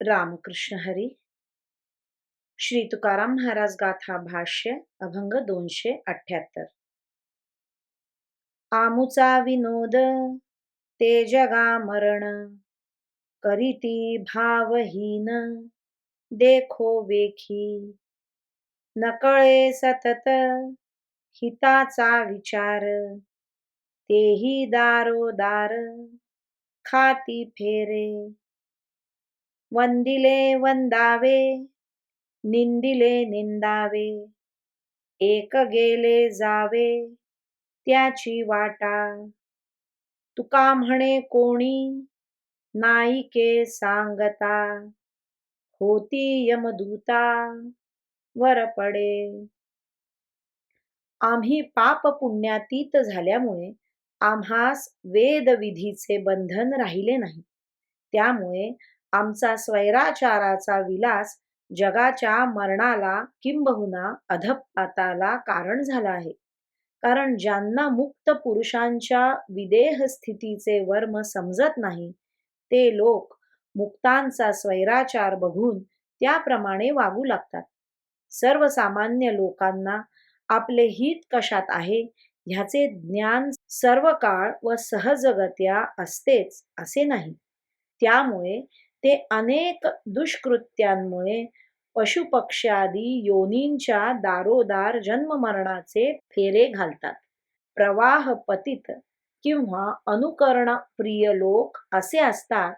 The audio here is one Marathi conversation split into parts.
रामकृष्ण हरी। श्री तुकाराम महाराज गाथा भाष्य अभंग दोनशे अठ्याहत्तर। आमुचा विनोद ते जगा मरण करीती भावहीन देखो वेखी। नकळे सतत हिताचा विचार तेही दारोदार खाती फेरे। वंदिले वंदावे निंदिले निंदावे एक गेले जावे त्याची वाटा तुका म्हणे कोणी नाईके सांगता होती यमदूता वर पडे आम्ही पाप पुण्यातीत झाल्यामुळे आम्हास वेदविधीचे बंधन राहिले नाही. त्यामुळे आमचा स्वैराचाराचा विलास जगाच्या मरणाला किंबहुना अधपाताला कारण झाला आहे. कारण ज्यांना मुक्त पुरुषांच्या विदेह स्थितीचे वर्म समजत नाही ते लोक मुक्तांचा स्वैराचार बघून त्याप्रमाणे वागू लागतात. सर्वसामान्य लोकांना आपले हित कशात आहे ह्याचे ज्ञान सर्व काळ व सहजगत्या असतेच असे नाही. त्यामुळे ते अनेक दुष्कृत्यांमुळे पशुपक्ष्यादी योनींच्या दारोदार जन्ममरणाचे फेरे घालतात. प्रवाह पतित किंवा अनुकरण प्रिय लोक असे असतात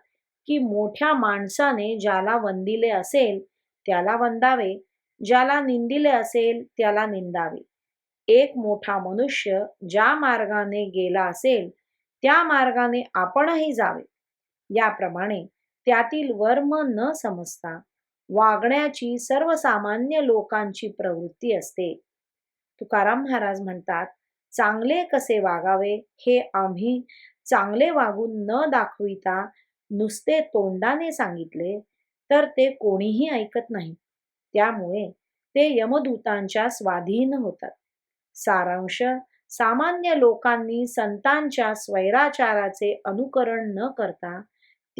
की मोठ्या माणसाने ज्याला वंदिले असेल त्याला वंदावे ज्याला निंदिले असेल त्याला निंदावे. एक मोठा मनुष्य ज्या मार्गाने गेला असेल त्या मार्गाने आपणही जावे. याप्रमाणे त्यातील वर्म न समजता वागण्याची सर्वसामान्य लोकांची प्रवृत्ती असते. तुकाराम महाराज म्हणतात चांगले कसे वागावे हे आम्ही चांगले वागून न दाखविता नुसते तोंडाने सांगितले तर ते कोणीही ऐकत नाही. त्यामुळे ते यमदूतांच्या स्वाधीन होतात. सारांश सामान्य लोकांनी संतांच्या स्वैराचाराचे अनुकरण न करता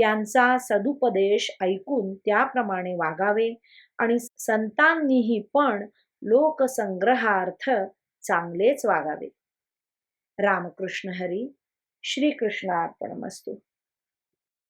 त्यांचा सदुपदेश ऐकून त्याप्रमाणे वागावे आणि संतांनीही पण लोकसंग्रहार्थ चांगलेच वागावे. रामकृष्ण हरी श्रीकृष्णार्पण मस्तू